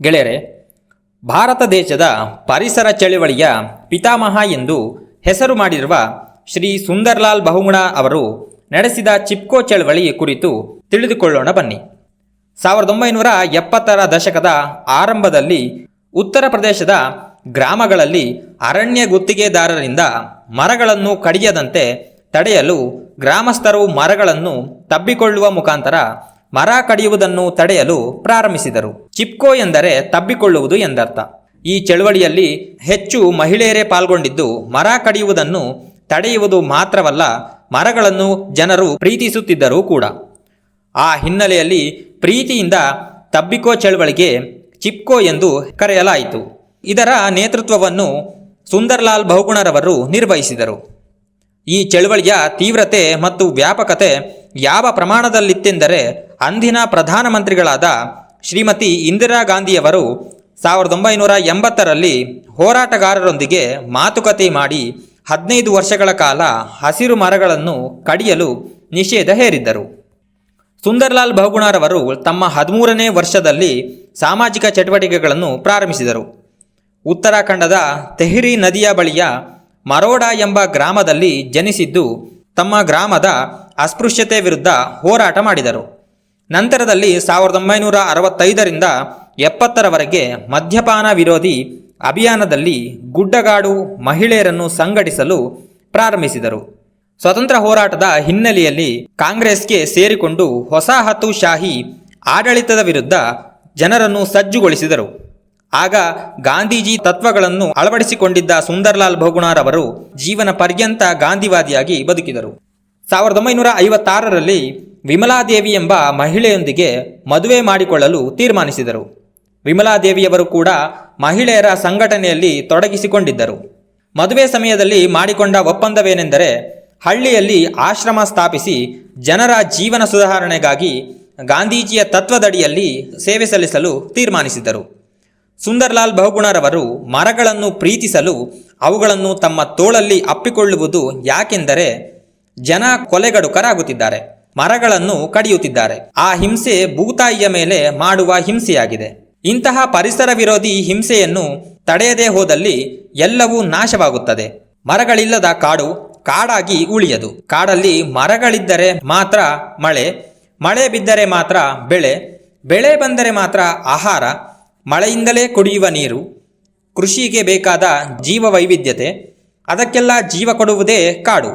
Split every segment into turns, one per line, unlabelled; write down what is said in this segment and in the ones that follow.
ಗೆಳೆಯರೆ, ಭಾರತ ದೇಶದ ಪರಿಸರ ಚಳವಳಿಯ ಪಿತಾಮಹ ಎಂದು ಹೆಸರು ಮಾಡಿರುವ ಶ್ರೀ ಸುಂದರ್ಲಾಲ್ ಬಹುಗುಣ ಅವರು ನಡೆಸಿದ ಚಿಪ್ಕೋ ಚಳವಳಿ ಕುರಿತು ತಿಳಿದುಕೊಳ್ಳೋಣ ಬನ್ನಿ. ಸಾವಿರದ ಒಂಬೈನೂರ ಎಪ್ಪತ್ತರ ದಶಕದ ಆರಂಭದಲ್ಲಿ ಉತ್ತರ ಪ್ರದೇಶದ ಗ್ರಾಮಗಳಲ್ಲಿ ಅರಣ್ಯ ಗುತ್ತಿಗೆದಾರರಿಂದ ಮರಗಳನ್ನು ಕಡಿಯದಂತೆ ತಡೆಯಲು ಗ್ರಾಮಸ್ಥರು ಮರಗಳನ್ನು ತಬ್ಬಿಕೊಳ್ಳುವ ಮುಖಾಂತರ ಮರ ಕಡಿಯುವುದನ್ನು ತಡೆಯಲು ಪ್ರಾರಂಭಿಸಿದರು. ಚಿಪ್ಕೋ ಎಂದರೆ ತಬ್ಬಿಕೊಳ್ಳುವುದು ಎಂದರ್ಥ. ಈ ಚಳವಳಿಯಲ್ಲಿ ಹೆಚ್ಚು ಮಹಿಳೆಯರೇ ಪಾಲ್ಗೊಂಡಿದ್ದು ಮರ ಕಡಿಯುವುದನ್ನು ತಡೆಯುವುದು ಮಾತ್ರವಲ್ಲ, ಮರಗಳನ್ನು ಜನರು ಪ್ರೀತಿಸುತ್ತಿದ್ದರೂ ಕೂಡ. ಆ ಹಿನ್ನೆಲೆಯಲ್ಲಿ ಪ್ರೀತಿಯಿಂದ ತಬ್ಬಿಕೋ ಚಳವಳಿಗೆ ಚಿಪ್ಕೋ ಎಂದು ಕರೆಯಲಾಯಿತು. ಇದರ ನೇತೃತ್ವವನ್ನು ಸುಂದರ್ಲಾಲ್ ಬಹುಗುಣರವರು ನಿರ್ವಹಿಸಿದರು. ಈ ಚಳವಳಿಯ ತೀವ್ರತೆ ಮತ್ತು ವ್ಯಾಪಕತೆ ಯಾವ ಪ್ರಮಾಣದಲ್ಲಿತ್ತೆಂದರೆ ಅಂದಿನ ಪ್ರಧಾನಮಂತ್ರಿಗಳಾದ ಶ್ರೀಮತಿ ಇಂದಿರಾ ಗಾಂಧಿಯವರು ಸಾವಿರದ ಒಂಬೈನೂರ ಎಂಬತ್ತರಲ್ಲಿ ಹೋರಾಟಗಾರರೊಂದಿಗೆ ಮಾತುಕತೆ ಮಾಡಿ ಹದಿನೈದು ವರ್ಷಗಳ ಕಾಲ ಹಸಿರು ಮರಗಳನ್ನು ಕಡಿಯಲು ನಿಷೇಧ ಹೇರಿದ್ದರು. ಸುಂದರ್ಲಾಲ್ ಬಹುಗುಣರವರು ತಮ್ಮ ಹದಿಮೂರನೇ ವರ್ಷದಲ್ಲಿ ಸಾಮಾಜಿಕ ಚಟುವಟಿಕೆಗಳನ್ನು ಪ್ರಾರಂಭಿಸಿದರು. ಉತ್ತರಾಖಂಡದ ತೆಹ್ರಿ ನದಿಯ ಬಳಿಯ ಮರೋಡಾ ಎಂಬ ಗ್ರಾಮದಲ್ಲಿ ಜನಿಸಿದ್ದು ತಮ್ಮ ಗ್ರಾಮದ ಅಸ್ಪೃಶ್ಯತೆ ವಿರುದ್ಧ ಹೋರಾಟ ಮಾಡಿದರು. ನಂತರದಲ್ಲಿ ಸಾವಿರದ ಒಂಬೈನೂರ ಅರವತ್ತೈದರಿಂದ ಎಪ್ಪತ್ತರವರೆಗೆ ಮದ್ಯಪಾನ ವಿರೋಧಿ ಅಭಿಯಾನದಲ್ಲಿ ಗುಡ್ಡಗಾಡು ಮಹಿಳೆಯರನ್ನು ಸಂಘಟಿಸಲು ಪ್ರಾರಂಭಿಸಿದರು. ಸ್ವತಂತ್ರ ಹೋರಾಟದ ಹಿನ್ನೆಲೆಯಲ್ಲಿ ಕಾಂಗ್ರೆಸ್ಗೆ ಸೇರಿಕೊಂಡು ಹೊಸಹತುಶಾಹಿ ಆಡಳಿತದ ವಿರುದ್ಧ ಜನರನ್ನು ಸಜ್ಜುಗೊಳಿಸಿದರು. ಆಗ ಗಾಂಧೀಜಿ ತತ್ವಗಳನ್ನು ಅಳವಡಿಸಿಕೊಂಡಿದ್ದ ಸುಂದರ್ಲಾಲ್ ಬಹುಗುಣರವರು ಜೀವನ ಪರ್ಯಂತ ಗಾಂಧಿವಾದಿಯಾಗಿ ಬದುಕಿದರು. ಸಾವಿರದ ಒಂಬೈನೂರ ಐವತ್ತಾರರಲ್ಲಿ ವಿಮಲಾದೇವಿ ಎಂಬ ಮಹಿಳೆಯೊಂದಿಗೆ ಮದುವೆ ಮಾಡಿಕೊಳ್ಳಲು ತೀರ್ಮಾನಿಸಿದರು. ವಿಮಲಾದೇವಿಯವರು ಕೂಡ ಮಹಿಳೆಯರ ಸಂಘಟನೆಯಲ್ಲಿ ತೊಡಗಿಸಿಕೊಂಡಿದ್ದರು. ಮದುವೆ ಸಮಯದಲ್ಲಿ ಮಾಡಿಕೊಂಡ ಒಪ್ಪಂದವೇನೆಂದರೆ ಹಳ್ಳಿಯಲ್ಲಿ ಆಶ್ರಮ ಸ್ಥಾಪಿಸಿ ಜನರ ಜೀವನ ಸುಧಾರಣೆಗಾಗಿ ಗಾಂಧೀಜಿಯ ತತ್ವದಡಿಯಲ್ಲಿ ಸೇವೆ ಸಲ್ಲಿಸಲು ತೀರ್ಮಾನಿಸಿದರು ಸುಂದರ್ಲಾಲ್ ಬಹುಗುಣರವರು ಮರಗಳನ್ನು ಪ್ರೀತಿಸಲು ಅವುಗಳನ್ನು ತಮ್ಮ ತೋಳಲ್ಲಿ ಅಪ್ಪಿಕೊಳ್ಳುವುದು ಯಾಕೆಂದರೆ ಜನ ಕೊಲೆಗಡುಕರಾಗುತ್ತಿದ್ದಾರೆ, ಮರಗಳನ್ನು ಕಡಿಯುತ್ತಿದ್ದಾರೆ. ಆ ಹಿಂಸೆ ಭೂತಾಯಿಯ ಮೇಲೆ ಮಾಡುವ ಹಿಂಸೆಯಾಗಿದೆ. ಇಂತಹ ಪರಿಸರ ವಿರೋಧಿ ಹಿಂಸೆಯನ್ನು ತಡೆಯದೇ ಹೋದಲ್ಲಿ ಎಲ್ಲವೂ ನಾಶವಾಗುತ್ತದೆ. ಮರಗಳಿಲ್ಲದ ಕಾಡು ಕಾಡಾಗಿ ಉಳಿಯದು. ಕಾಡಲ್ಲಿ ಮರಗಳಿದ್ದರೆ ಮಾತ್ರ ಮಳೆ ಮಳೆ ಬಿದ್ದರೆ ಮಾತ್ರ ಬೆಳೆ ಬೆಳೆ ಬಂದರೆ ಮಾತ್ರ ಆಹಾರ ಮಳೆಯಿಂದಲೇ ಕುಡಿಯುವ ನೀರು, ಕೃಷಿಗೆ ಬೇಕಾದ ಜೀವ ವೈವಿಧ್ಯತೆ ಅದಕ್ಕೆಲ್ಲ ಜೀವ ಕೊಡುವುದೇ ಕಾಡು.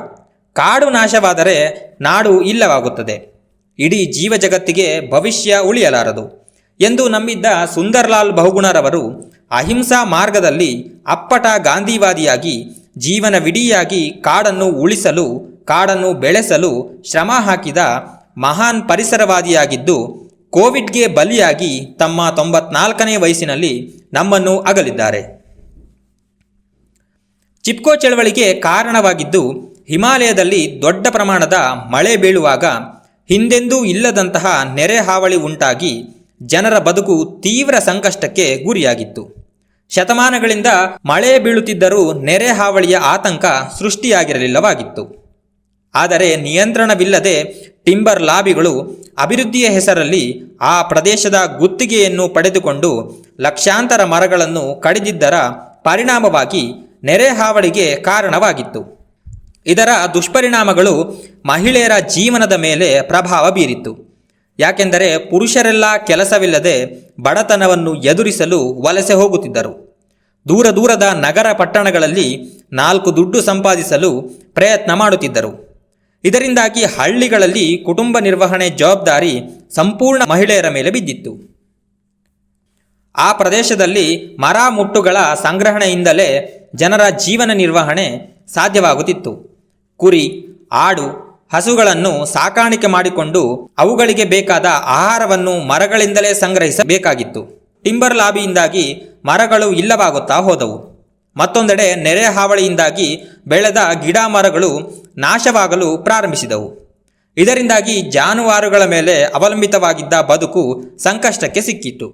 ಕಾಡು ನಾಶವಾದರೆ ನಾಡು ಇಲ್ಲವಾಗುತ್ತದೆ. ಇಡೀ ಜೀವ ಜಗತ್ತಿಗೆ ಭವಿಷ್ಯ ಉಳಿಯಲಾರದು ಎಂದು ನಂಬಿದ್ದ ಸುಂದರ್ಲಾಲ್ ಬಹುಗುಣರವರು ಅಹಿಂಸಾ ಮಾರ್ಗದಲ್ಲಿ ಅಪ್ಪಟ ಗಾಂಧಿವಾದಿಯಾಗಿ ಜೀವನವಿಡಿಯಾಗಿ ಕಾಡನ್ನು ಉಳಿಸಲು, ಕಾಡನ್ನು ಬೆಳೆಸಲು ಶ್ರಮ ಹಾಕಿದ ಮಹಾನ್ ಪರಿಸರವಾದಿಯಾಗಿದ್ದು ಕೋವಿಡ್ಗೆ ಬಲಿಯಾಗಿ ತಮ್ಮ ತೊಂಬತ್ನಾಲ್ಕನೇ ವಯಸ್ಸಿನಲ್ಲಿ ನಮ್ಮನ್ನು ಅಗಲಿದ್ದಾರೆ. ಚಿಪ್ಕೋ ಚಳವಳಿಗೆ ಕಾರಣವಾಗಿದ್ದು, ಹಿಮಾಲಯದಲ್ಲಿ ದೊಡ್ಡ ಪ್ರಮಾಣದ ಮಳೆ ಬೀಳುವಾಗ ಹಿಂದೆಂದೂ ಇಲ್ಲದಂತಹ ನೆರೆ ಹಾವಳಿ ಉಂಟಾಗಿ ಜನರ ಬದುಕು ತೀವ್ರ ಸಂಕಷ್ಟಕ್ಕೆ ಗುರಿಯಾಗಿತ್ತು. ಶತಮಾನಗಳಿಂದ ಮಳೆ ಬೀಳುತ್ತಿದ್ದರೂ ನೆರೆ ಹಾವಳಿಯ ಆತಂಕ ಸೃಷ್ಟಿಯಾಗಿರಲಿಲ್ಲವಾಗಿತ್ತು. ಆದರೆ ನಿಯಂತ್ರಣವಿಲ್ಲದೆ ಟಿಂಬರ್ ಲಾಬಿಗಳು ಅಭಿವೃದ್ಧಿಯ ಹೆಸರಲ್ಲಿ ಆ ಪ್ರದೇಶದ ಗುತ್ತಿಗೆಯನ್ನು ಪಡೆದುಕೊಂಡು ಲಕ್ಷಾಂತರ ಮರಗಳನ್ನು ಕಡಿದಿದ್ದರ ಪರಿಣಾಮವಾಗಿ ನೆರೆ ಹಾವಳಿಗೆ ಕಾರಣವಾಗಿತ್ತು. ಇದರ ದುಷ್ಪರಿಣಾಮಗಳು ಮಹಿಳೆಯರ ಜೀವನದ ಮೇಲೆ ಪ್ರಭಾವ ಬೀರಿತ್ತು. ಯಾಕೆಂದರೆ ಪುರುಷರೆಲ್ಲ ಕೆಲಸವಿಲ್ಲದೆ ಬಡತನವನ್ನು ಎದುರಿಸಲು ವಲಸೆ ಹೋಗುತ್ತಿದ್ದರು. ದೂರ ದೂರದ ನಗರ ಪಟ್ಟಣಗಳಲ್ಲಿ ನಾಲ್ಕು ದುಡ್ಡು ಸಂಪಾದಿಸಲು ಪ್ರಯತ್ನ ಮಾಡುತ್ತಿದ್ದರು. ಇದರಿಂದಾಗಿ ಹಳ್ಳಿಗಳಲ್ಲಿ ಕುಟುಂಬ ನಿರ್ವಹಣೆ ಜವಾಬ್ದಾರಿ ಸಂಪೂರ್ಣ ಮಹಿಳೆಯರ ಮೇಲೆ ಬಿದ್ದಿತ್ತು. ಆ ಪ್ರದೇಶದಲ್ಲಿ ಮರ ಮುಟ್ಟುಗಳ ಸಂಗ್ರಹಣೆಯಿಂದಲೇ ಜನರ ಜೀವನ ನಿರ್ವಹಣೆ ಸಾಧ್ಯವಾಗುತ್ತಿತ್ತು. ಕುರಿ, ಆಡು, ಹಸುಗಳನ್ನು ಸಾಕಾಣಿಕೆ ಮಾಡಿಕೊಂಡು ಅವುಗಳಿಗೆ ಬೇಕಾದ ಆಹಾರವನ್ನು ಮರಗಳಿಂದಲೇ ಸಂಗ್ರಹಿಸಬೇಕಾಗಿತ್ತು. ಟಿಂಬರ್ ಲಾಬಿಯಿಂದಾಗಿ ಮರಗಳು ಇಲ್ಲವಾಗುತ್ತಾ ಹೋದವು. ಮತ್ತೊಂದೆಡೆ ನೆರೆ ಹಾವಳಿಯಿಂದಾಗಿ ಬೆಳೆದ ಗಿಡ ಮರಗಳು ನಾಶವಾಗಲು ಪ್ರಾರಂಭಿಸಿದವು. ಇದರಿಂದಾಗಿ ಜಾನುವಾರುಗಳ ಮೇಲೆ ಅವಲಂಬಿತವಾಗಿದ್ದ ಬದುಕು ಸಂಕಷ್ಟಕ್ಕೆ ಸಿಕ್ಕಿತ್ತು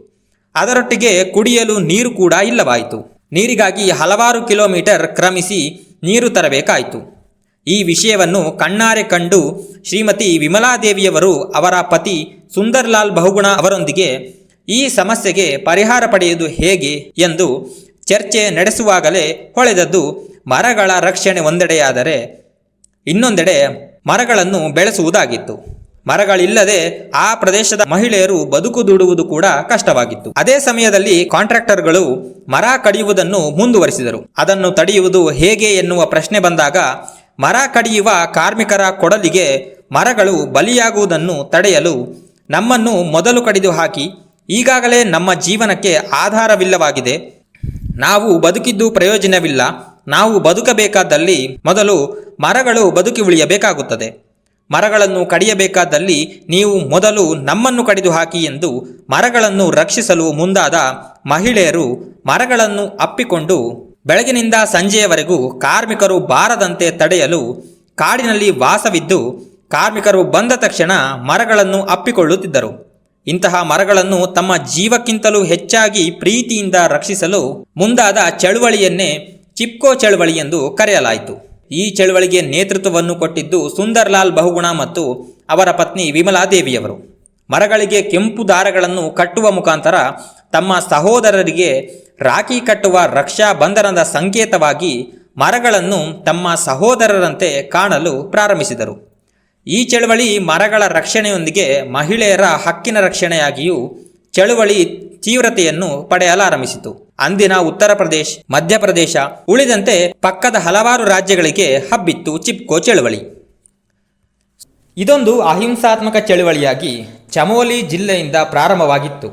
ಅದರೊಟ್ಟಿಗೆ ಕುಡಿಯಲು ನೀರು ಕೂಡ ಇಲ್ಲವಾಯಿತು. ನೀರಿಗಾಗಿ ಹಲವಾರು ಕಿಲೋಮೀಟರ್ ಕ್ರಮಿಸಿ ನೀರು ತರಬೇಕಾಯಿತು. ಈ ವಿಷಯವನ್ನು ಕಣ್ಣಾರೆ ಕಂಡು ಶ್ರೀಮತಿ ವಿಮಲಾದೇವಿಯವರು ಅವರ ಪತಿ ಸುಂದರ್ಲಾಲ್ ಬಹುಗುಣ ಅವರೊಂದಿಗೆ ಈ ಸಮಸ್ಯೆಗೆ ಪರಿಹಾರ ಪಡೆಯುವುದು ಹೇಗೆ ಎಂದು ಚರ್ಚೆ ನಡೆಸುವಾಗಲೇ ಹೊಳೆದದ್ದು ಮರಗಳ ರಕ್ಷಣೆ ಒಂದೆಡೆಯಾದರೆ ಇನ್ನೊಂದೆಡೆ ಮರಗಳನ್ನು ಬೆಳೆಸುವುದಾಗಿತ್ತು. ಮರಗಳಿಲ್ಲದೆ ಆ ಪ್ರದೇಶದ ಮಹಿಳೆಯರು ಬದುಕು ದೂಡುವುದು ಕೂಡ ಕಷ್ಟವಾಗಿತ್ತು. ಅದೇ ಸಮಯದಲ್ಲಿ ಕಾಂಟ್ರಾಕ್ಟರ್ಗಳು ಮರ ಕಡಿಯುವುದನ್ನು ಮುಂದುವರಿಸಿದರು. ಅದನ್ನು ತಡೆಯುವುದು ಹೇಗೆ ಎನ್ನುವ ಪ್ರಶ್ನೆ ಬಂದಾಗ, ಮರ ಕಡಿಯುವ ಕಾರ್ಮಿಕರ ಕೊಡಲಿಗೆ ಮರಗಳು ಬಲಿಯಾಗುವುದನ್ನು ತಡೆಯಲು ನಮ್ಮನ್ನು ಮೊದಲು ಕಡಿದು ಹಾಕಿ ಈಗಾಗಲೇ ನಮ್ಮ ಜೀವನಕ್ಕೆ ಆಧಾರವಿಲ್ಲವಾಗಿದೆ. ನಾವು ಬದುಕಿದ್ದು ಪ್ರಯೋಜನವಿಲ್ಲ. ನಾವು ಬದುಕಬೇಕಾದಲ್ಲಿ ಮೊದಲು ಮರಗಳು ಬದುಕಿ ಉಳಿಯಬೇಕಾಗುತ್ತದೆ. ಮರಗಳನ್ನು ಕಡಿಯಬೇಕಾದಲ್ಲಿ ನೀವು ಮೊದಲು ನಮ್ಮನ್ನು ಕಡಿದು ಹಾಕಿ ಎಂದು ಮರಗಳನ್ನು ರಕ್ಷಿಸಲು ಮುಂದಾದ ಮಹಿಳೆಯರು ಮರಗಳನ್ನು ಅಪ್ಪಿಕೊಂಡು ಬೆಳಗಿನಿಂದ ಸಂಜೆಯವರೆಗೂ ಕಾರ್ಮಿಕರು ಬಾರದಂತೆ ತಡೆಯಲು ಕಾಡಿನಲ್ಲಿ ವಾಸವಿದ್ದು ಕಾರ್ಮಿಕರು ಬಂದ ತಕ್ಷಣ ಮರಗಳನ್ನು ಅಪ್ಪಿಕೊಳ್ಳುತ್ತಿದ್ದರು. ಇಂತಹ ಮರಗಳನ್ನು ತಮ್ಮ ಜೀವಕ್ಕಿಂತಲೂ ಹೆಚ್ಚಾಗಿ ಪ್ರೀತಿಯಿಂದ ರಕ್ಷಿಸಲು ಮುಂದಾದ ಚಳುವಳಿಯನ್ನೇ ಚಿಪ್ಕೋ ಚಳುವಳಿ ಎಂದು ಕರೆಯಲಾಯಿತು. ಈ ಚಳುವಳಿಗೆ ನೇತೃತ್ವವನ್ನು ಕೊಟ್ಟಿದ್ದು ಸುಂದರ್ಲಾಲ್ ಬಹುಗುಣ ಮತ್ತು ಅವರ ಪತ್ನಿ ವಿಮಲಾದೇವಿಯವರು ಮರಗಳಿಗೆ ಕೆಂಪು ದಾರಗಳನ್ನು ಕಟ್ಟುವ ಮುಖಾಂತರ ತಮ್ಮ ಸಹೋದರರಿಗೆ ರಾಖಿ ಕಟ್ಟುವ ರಕ್ಷಾ ಬಂಧನದ ಸಂಕೇತವಾಗಿ ಮರಗಳನ್ನು ತಮ್ಮ ಸಹೋದರರಂತೆ ಕಾಣಲು ಪ್ರಾರಂಭಿಸಿದರು. ಈ ಚಳವಳಿ ಮರಗಳ ರಕ್ಷಣೆಯೊಂದಿಗೆ ಮಹಿಳೆಯರ ಹಕ್ಕಿನ ರಕ್ಷಣೆಯಾಗಿಯೂ ಚಳುವಳಿ ತೀವ್ರತೆಯನ್ನು ಪಡೆಯಲಾರಂಭಿಸಿತು. ಅಂದಿನ ಉತ್ತರ ಪ್ರದೇಶ ಮಧ್ಯಪ್ರದೇಶ ಉಳಿದಂತೆ ಪಕ್ಕದ ಹಲವಾರು ರಾಜ್ಯಗಳಿಗೆ ಹಬ್ಬಿತ್ತು ಚಿಪ್ಕೋ ಚಳುವಳಿ. ಇದೊಂದು ಅಹಿಂಸಾತ್ಮಕ ಚಳುವಳಿಯಾಗಿ ಚಮೋಲಿ ಜಿಲ್ಲೆಯಿಂದ ಪ್ರಾರಂಭವಾಗಿತ್ತು.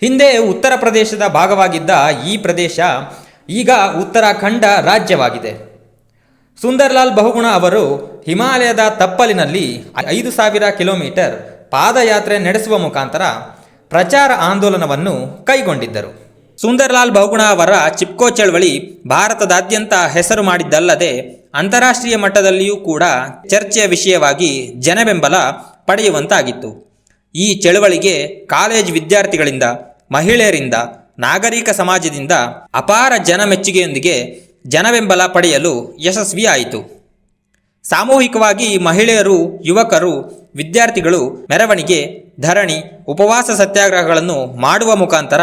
ಹಿಂದೆ ಉತ್ತರ ಪ್ರದೇಶದ ಭಾಗವಾಗಿದ್ದ ಈ ಪ್ರದೇಶ ಈಗ ಉತ್ತರಾಖಂಡ ರಾಜ್ಯವಾಗಿದೆ. ಸುಂದರ್ಲಾಲ್ ಬಹುಗುಣ ಅವರು ಹಿಮಾಲಯದ ತಪ್ಪಲಿನಲ್ಲಿ ಐದು ಸಾವಿರ ಕಿಲೋಮೀಟರ್ ಪಾದಯಾತ್ರೆ ನಡೆಸುವ ಮುಖಾಂತರ ಪ್ರಚಾರ ಆಂದೋಲನವನ್ನು ಕೈಗೊಂಡಿದ್ದರು. ಸುಂದರ್ಲಾಲ್ ಬಹುಗುಣ ಅವರ ಚಿಪ್ಕೋ ಚಳವಳಿ ಭಾರತದಾದ್ಯಂತ ಹೆಸರು ಮಾಡಿದ್ದಲ್ಲದೆ ಅಂತಾರಾಷ್ಟ್ರೀಯ ಮಟ್ಟದಲ್ಲಿಯೂ ಕೂಡ ಚರ್ಚೆಯ ವಿಷಯವಾಗಿ ಜನಬೆಂಬಲ ಪಡೆಯುವಂತಾಗಿತ್ತು. ಈ ಚಳವಳಿಗೆ ಕಾಲೇಜ್ ವಿದ್ಯಾರ್ಥಿಗಳಿಂದ, ಮಹಿಳೆಯರಿಂದ, ನಾಗರಿಕ ಸಮಾಜದಿಂದ ಅಪಾರ ಜನಮೆಚ್ಚುಗೆಯೊಂದಿಗೆ ಜನಬೆಂಬಲ ಪಡೆಯಲು ಯಶಸ್ವಿಯಾಯಿತು. ಸಾಮೂಹಿಕವಾಗಿ ಮಹಿಳೆಯರು, ಯುವಕರು, ವಿದ್ಯಾರ್ಥಿಗಳು ಮೆರವಣಿಗೆ, ಧರಣಿ, ಉಪವಾಸ ಸತ್ಯಾಗ್ರಹಗಳನ್ನು ಮಾಡುವ ಮುಖಾಂತರ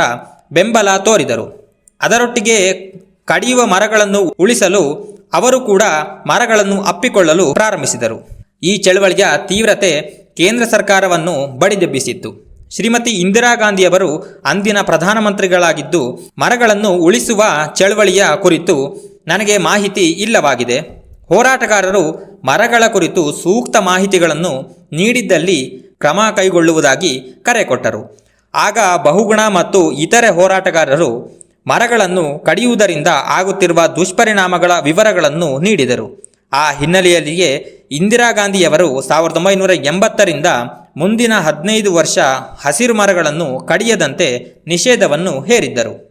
ಬೆಂಬಲ ತೋರಿದರು. ಅದರೊಟ್ಟಿಗೆ ಕಡಿಯುವ ಮರಗಳನ್ನು ಉಳಿಸಲು ಅವರು ಕೂಡ ಮರಗಳನ್ನು ಅಪ್ಪಿಕೊಳ್ಳಲು ಪ್ರಾರಂಭಿಸಿದರು. ಈ ಚಳವಳಿಯ ತೀವ್ರತೆ ಕೇಂದ್ರ ಸರ್ಕಾರವನ್ನು ಬಡಿದೆಬ್ಬಿಸಿತ್ತು. ಶ್ರೀಮತಿ ಇಂದಿರಾ ಗಾಂಧಿಯವರು ಅಂದಿನ ಪ್ರಧಾನಮಂತ್ರಿಗಳಾಗಿದ್ದು ಮರಗಳನ್ನು ಉಳಿಸುವ ಚಳವಳಿಯ ಕುರಿತು ನನಗೆ ಮಾಹಿತಿ ಇಲ್ಲವಾಗಿದೆ. ಹೋರಾಟಗಾರರು ಮರಗಳ ಕುರಿತು ಸೂಕ್ತ ಮಾಹಿತಿಗಳನ್ನು ನೀಡಿದ್ದಲ್ಲಿ ಕ್ರಮ ಕೈಗೊಳ್ಳುವುದಾಗಿ ಕರೆ ಕೊಟ್ಟರು. ಆಗ ಬಹುಗುಣ ಮತ್ತು ಇತರೆ ಹೋರಾಟಗಾರರು ಮರಗಳನ್ನು ಕಡಿಯುವುದರಿಂದ ಆಗುತ್ತಿರುವ ದುಷ್ಪರಿಣಾಮಗಳ ವಿವರಗಳನ್ನು ನೀಡಿದರು. ಆ ಹಿನ್ನೆಲೆಯಲ್ಲಿಯೇ ಇಂದಿರಾ ಗಾಂಧಿಯವರು ಸಾವಿರದ ಒಂಬೈನೂರ ಎಂಬತ್ತರಿಂದ ಮುಂದಿನ ಹದಿನೈದು ವರ್ಷ ಹಸಿರು ಮರಗಳನ್ನು ಕಡಿಯದಂತೆ ನಿಷೇಧವನ್ನು ಹೇರಿದ್ದರು.